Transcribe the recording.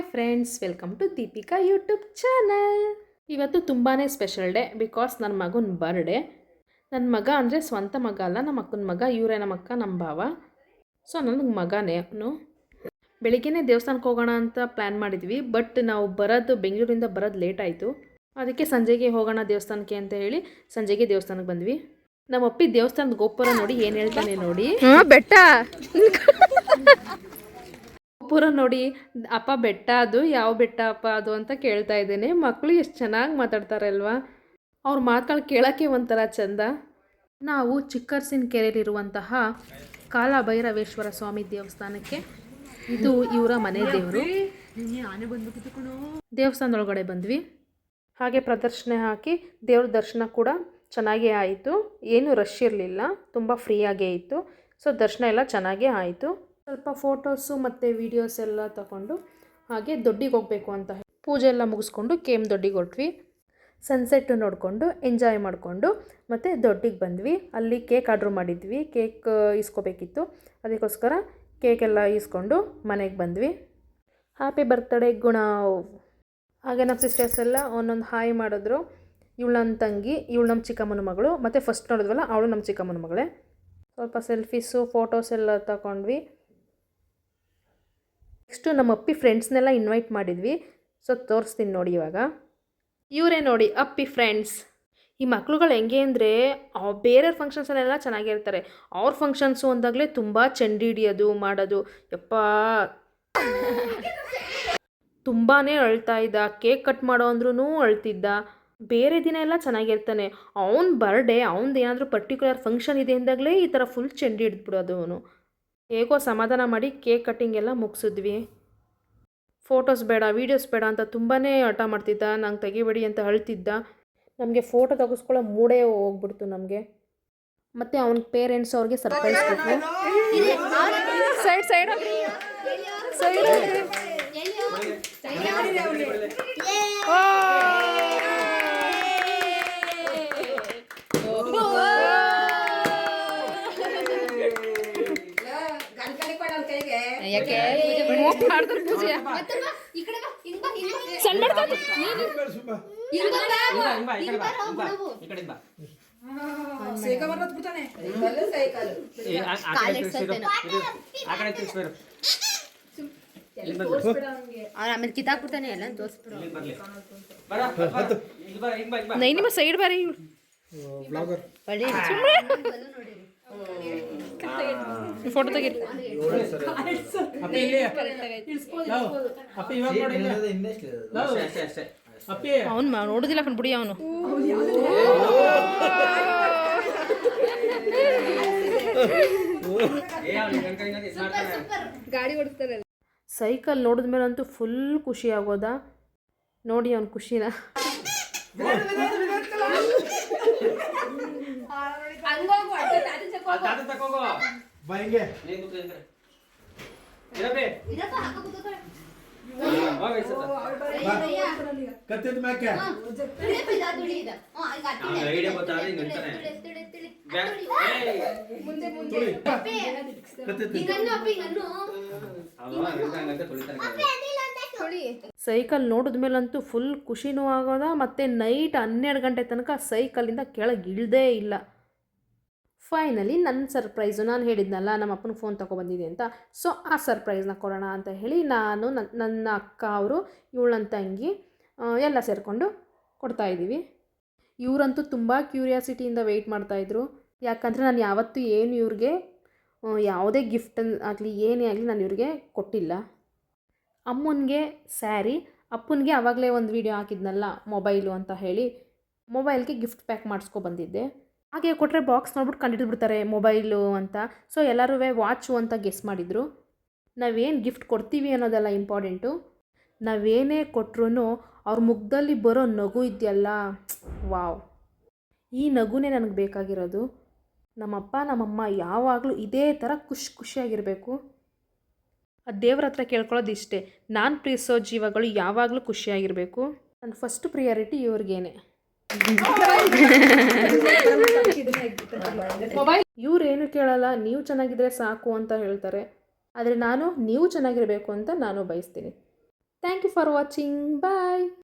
Hi friends, welcome to Deepika YouTube channel. ಇವತ್ತು ತುಂಬಾ special day because ನನ್ನ ಮಗನ ಬರ್ಡೇ ನನ್ನ ಮಗ ಅಂದರೆ ಸ್ವಂತ ಮಗ ಅಲ್ಲ ನಮ್ಮ ಅಕ್ಕನ ಮಗ, ಇವರೇ ನಮ್ಮ ಅಕ್ಕ ನಮ್ಮ ಭಾವ. ಸೊ ನನಗೆ ಮಗನೇ ಅವನು. ಬೆಳಿಗ್ಗೆನೇ ದೇವಸ್ಥಾನಕ್ಕೆ ಹೋಗೋಣ ಅಂತ ಪ್ಲ್ಯಾನ್ ಮಾಡಿದ್ವಿ ಬಟ್ ನಾವು ಬರೋದು ಬೆಂಗಳೂರಿಂದ ಬರೋದು ಲೇಟ್ ಆಯಿತು. ಅದಕ್ಕೆ ಸಂಜೆಗೆ ಹೋಗೋಣ ದೇವಸ್ಥಾನಕ್ಕೆ ಅಂತ ಹೇಳಿ ಸಂಜೆಗೆ ದೇವಸ್ಥಾನಕ್ಕೆ ಬಂದ್ವಿ. ನಮ್ಮ ಅಪ್ಪಿ ದೇವಸ್ಥಾನದ ಗೋಪುರ ನೋಡಿ ಏನು ಹೇಳ್ತಾನೆ ನೋಡಿ. ಬೆಟ್ಟ. ಪೂರ ನೋಡಿ, ಅಪ್ಪ ಬೆಟ್ಟ ಅದು, ಯಾವ ಬೆಟ್ಟ ಅಪ್ಪ ಅದು ಅಂತ ಕೇಳ್ತಾ ಇದ್ದೇನೆ. ಮಕ್ಕಳು ಎಷ್ಟು ಚೆನ್ನಾಗಿ ಮಾತಾಡ್ತಾರೆ ಅಲ್ವಾ ಅವ್ರ ಮಾತುಗಳು ಕೇಳೋಕ್ಕೆ ಒಂಥರ ಚಂದ. ನಾವು ಚಿಕ್ಕರ್ಸಿನ ಕೆರೆಯಲ್ಲಿರುವಂತಹ ಕಾಲಭೈರವೇಶ್ವರ ಸ್ವಾಮಿ ದೇವಸ್ಥಾನಕ್ಕೆ. ಇದು ಇವರ ಮನೆ ದೇವರು. ದೇವಸ್ಥಾನದೊಳಗಡೆ ಬಂದ್ವಿ. ಹಾಗೆ ಪ್ರದರ್ಶನ ಹಾಕಿ ದೇವ್ರ ದರ್ಶನ ಕೂಡ ಚೆನ್ನಾಗೇ ಆಯಿತು. ಏನು ರಶ್ ಇರಲಿಲ್ಲ. ತುಂಬ ಫ್ರೀಯಾಗೇ ಇತ್ತು. ಸೊ ದರ್ಶನ ಎಲ್ಲ ಚೆನ್ನಾಗೇ ಆಯಿತು. ಸ್ವಲ್ಪ ಫೋಟೋಸು ಮತ್ತು ವೀಡಿಯೋಸ್ ಎಲ್ಲ ತಗೊಂಡು ಹಾಗೆ ದೊಡ್ಡಿಗೆ ಹೋಗಬೇಕು ಅಂತ ಪೂಜೆ ಎಲ್ಲ ಮುಗಿಸ್ಕೊಂಡು ಕೇಮ್ ದೊಡ್ಡಿಗೆ ಹೊರಟ್ವಿ. ಸನ್ಸೆಟ್ಟು ನೋಡಿಕೊಂಡು ಎಂಜಾಯ್ ಮಾಡಿಕೊಂಡು ಮತ್ತು ದೊಡ್ಡಿಗೆ ಬಂದ್ವಿ. ಅಲ್ಲಿ ಕೇಕ್ ಆರ್ಡ್ರ್ ಮಾಡಿದ್ವಿ. ಕೇಕ್ ಇಸ್ಕೋಬೇಕಿತ್ತು. ಅದಕ್ಕೋಸ್ಕರ ಕೇಕೆಲ್ಲ ಇಸ್ಕೊಂಡು ಮನೆಗೆ ಬಂದ್ವಿ. ಹ್ಯಾಪಿ ಬರ್ತ್ಡೇ ಗುಣ. ಹಾಗೆ ನಮ್ಮ ಸಿಸ್ಟರ್ಸ್ ಎಲ್ಲ ಒಂದೊಂದು ಹಾಯ್ ಮಾಡಿದ್ರು. ಇವಳು ನನ್ನ ತಂಗಿ, ಇವಳು ನಮ್ಮ ಚಿಕ್ಕಮ್ಮನ ಮಗಳು. ಮತ್ತು ಫಸ್ಟ್ ನೋಡಿದ್ವಲ್ಲ, ಅವಳು ನಮ್ಮ ಚಿಕ್ಕಮ್ಮನ ಮಗಳೇ. ಸ್ವಲ್ಪ ಸೆಲ್ಫೀಸು ಫೋಟೋಸ್ ಎಲ್ಲ ತಗೊಂಡ್ವಿ. ನೆಕ್ಸ್ಟು ನಮ್ಮ ಅಪ್ಪಿ ಫ್ರೆಂಡ್ಸ್ನೆಲ್ಲ ಇನ್ವೈಟ್ ಮಾಡಿದ್ವಿ. ಸೊ ತೋರಿಸ್ತೀನಿ ನೋಡಿ ಇವಾಗ. ಇವರೇ ನೋಡಿ, ಅಪ್ಪಿ ಫ್ರೆಂಡ್ಸ್ ಈ ಮಕ್ಳುಗಳು ಹೆಂಗೆ ಅಂದರೆ ಬೇರೆಯವ್ರ ಫಂಕ್ಷನ್ಸಲ್ಲೆಲ್ಲ ಚೆನ್ನಾಗಿರ್ತಾರೆ. ಅವ್ರ ಫಂಕ್ಷನ್ಸು ಅಂದಾಗಲೇ ತುಂಬ ಚೆಂಡಿ ಹಿಡಿಯೋದು, ಮಾಡೋದು. ಯಪ್ಪ. ತುಂಬಾ ಅಳ್ತಾ ಇದ್ದ, ಕೇಕ್ ಕಟ್ ಮಾಡೋ ಅಂದ್ರೂ ಅಳ್ತಿದ್ದ. ಬೇರೆ ದಿನ ಎಲ್ಲ ಚೆನ್ನಾಗಿರ್ತಾನೆ. ಅವ್ನ ಬರ್ಡೇ ಅವ್ನದ್ದು ಏನಾದರೂ ಪರ್ಟಿಕ್ಯುಲರ್ ಫಂಕ್ಷನ್ ಇದೆ ಅಂದಾಗಲೇ ಈ ಥರ ಫುಲ್ ಚೆಂಡಿ ಹಿಡಿದ್ಬಿಡೋದು ಅವನು. ಹೇಗೋ ಸಮಾಧಾನ ಮಾಡಿ ಕೇಕ್ ಕಟ್ಟಿಂಗ್ ಎಲ್ಲ ಮುಗಿಸಿದ್ವಿ. ಫೋಟೋಸ್ ಬೇಡ ವೀಡಿಯೋಸ್ ಬೇಡ ಅಂತ ತುಂಬಾ ಹಠ ಮಾಡ್ತಿದ್ದ ನಂಗೆ ತೆಗಿಬೇಡಿ ಅಂತ ಅಳ್ತಿದ್ದ. ನಮಗೆ ಫೋಟೋ ತೆಗೆಸ್ಕೊಳ್ಳೋ ಮೂಡೇ ಹೋಗ್ಬಿಡ್ತು ನಮಗೆ. ಮತ್ತು ಅವನ ಪೇರೆಂಟ್ಸ್ ಅವ್ರಿಗೆ ಸರ್ಪ್ರೈಸ್ ಕೊಟ್ಟರು ಸೈಡ್ ಸೈಡ್. ಸೈಡ್ ಯಾಕೆ ಮಾಡಿದ್ರು ಪೂಜೆ ಸಣ್ಣ ಮಾಡ್ಕೊಂಡು ಅವ್ನು ಆಮೇಲೆ ಕಿತ್ತಾಕ್ಬಿಡ್ತಾನೆ ಎಲ್ಲ ತೋರಿಸ್ಬಿಡು ನೈ ನಿಮ್ಮ ಸೈಡ್ ಬಾರಿ ಒಳ್ಳೆ ಫೋಟೋ ತೆಗೀರಿ. ಅವನು ನೋಡುದಿಲ್ಲ ಕಣ್ ಬಿಡಿ ಅವನು. ಸೈಕಲ್ ನೋಡಿದ ಅಂತೂ ಫುಲ್ ಖುಷಿ ಆಗೋದ. ನೋಡಿ ಅವನ್ ಖುಷಿನ. ಕತ್ತಿದ ಮ್ಯಾಕೆ? ಸೈಕಲ್ ನೋಡಿದ್ಮೇಲಂತೂ ಫುಲ್ ಖುಷಿನೂ ಆಗೋದ ಮತ್ತೆ ನೈಟ್ ಹನ್ನೆರಡು ಗಂಟೆ ತನಕ ಸೈಕಲಿಂದ ಕೆಳಗೆ ಇಳ್ದೇ ಇಲ್ಲ. ಫೈನಲಿ ನನ್ನ ಸರ್ಪ್ರೈಸು, ನಾನು ಹೇಳಿದ್ನಲ್ಲ, ನಮ್ಮ ಅಪ್ಪನ ಫೋನ್ ತೊಗೊಬಂದಿದೆ ಅಂತ. ಸೊ ಆ ಸರ್ಪ್ರೈಸ್ನ ಕೊಡೋಣ ಅಂತ ಹೇಳಿ ನಾನು ನನ್ನ ನನ್ನ ಅಕ್ಕ ಅವರು ಇವಳು ನನ್ನ ತಂಗಿ ಎಲ್ಲ ಸೇರಿಕೊಂಡು ಕೊಡ್ತಾಯಿದ್ದೀವಿ ಇವರಂತೂ ತುಂಬ ಕ್ಯೂರಿಯಾಸಿಟಿಯಿಂದ ವೆಯ್ಟ್ ಮಾಡ್ತಾಯಿದ್ರು ಯಾಕಂದರೆ ನಾನು ಯಾವತ್ತೂ ಏನು ಇವ್ರಿಗೆ ಯಾವುದೇ ಗಿಫ್ಟ್ ಆಗಲಿ, ಏನೇ ಆಗಲಿ ನಾನು ಇವ್ರಿಗೆ ಕೊಟ್ಟಿಲ್ಲ. ಅಮ್ಮನಿಗೆ ಸ್ಯಾರಿ ಅಪ್ಪನಿಗೆ ಆವಾಗಲೇ ಒಂದು ವಿಡಿಯೋ ಹಾಕಿದ್ನಲ್ಲ ಮೊಬೈಲು ಅಂತ ಹೇಳಿ ಮೊಬೈಲ್ಗೆ ಗಿಫ್ಟ್ ಪ್ಯಾಕ್ ಮಾಡಿಸ್ಕೊ ಬಂದಿದ್ದೆ. ಹಾಗೆ ಕೊಟ್ಟರೆ ಬಾಕ್ಸ್ ನೋಡ್ಬಿಟ್ಟು ಕಂಡಿಡ್ಬಿಡ್ತಾರೆ ಮೊಬೈಲು ಅಂತ. ಸೊ ಎಲ್ಲರೂ ವಾಚು ಅಂತ ಗೆಸ್ ಮಾಡಿದರು. ನಾವೇನು ಗಿಫ್ಟ್ ಕೊಡ್ತೀವಿ ಅನ್ನೋದೆಲ್ಲ ಇಂಪಾರ್ಟೆಂಟು ನಾವೇನೇ ಕೊಟ್ಟರು ಅವ್ರ ಮುಖದಲ್ಲಿ ಬರೋ ನಗು ಇದೆಯಲ್ಲ. ವಾವ್. ಈ ನಗುನೇ ನನಗೆ ಬೇಕಾಗಿರೋದು. ನಮ್ಮಪ್ಪ, ನಮ್ಮಮ್ಮ ಯಾವಾಗಲೂ ಇದೇ ಥರ ಖುಷಿ ಖುಷಿಯಾಗಿರಬೇಕು. ಆ ದೇವ್ರ ಹತ್ರ ಕೇಳ್ಕೊಳ್ಳೋದು ಇಷ್ಟೇ. ನಾನು ಪ್ರೀತಿಸೋ ಜೀವಗಳು ಯಾವಾಗಲೂ ಖುಷಿಯಾಗಿರಬೇಕು. ನನ್ನ ಫಸ್ಟ್ ಪ್ರಿಯಾರಿಟಿ ಇವ್ರಿಗೇನೆ. ಇವ್ರೇನು ಕೇಳಲ್ಲ, ನೀವು ಚೆನ್ನಾಗಿದ್ರೆ ಸಾಕು ಅಂತ ಹೇಳ್ತಾರೆ. ಆದರೆ ನಾನು, ನೀವು ಚೆನ್ನಾಗಿರಬೇಕು ಅಂತ ನಾನು ಬಯಸ್ತೀನಿ. Thank you for watching bye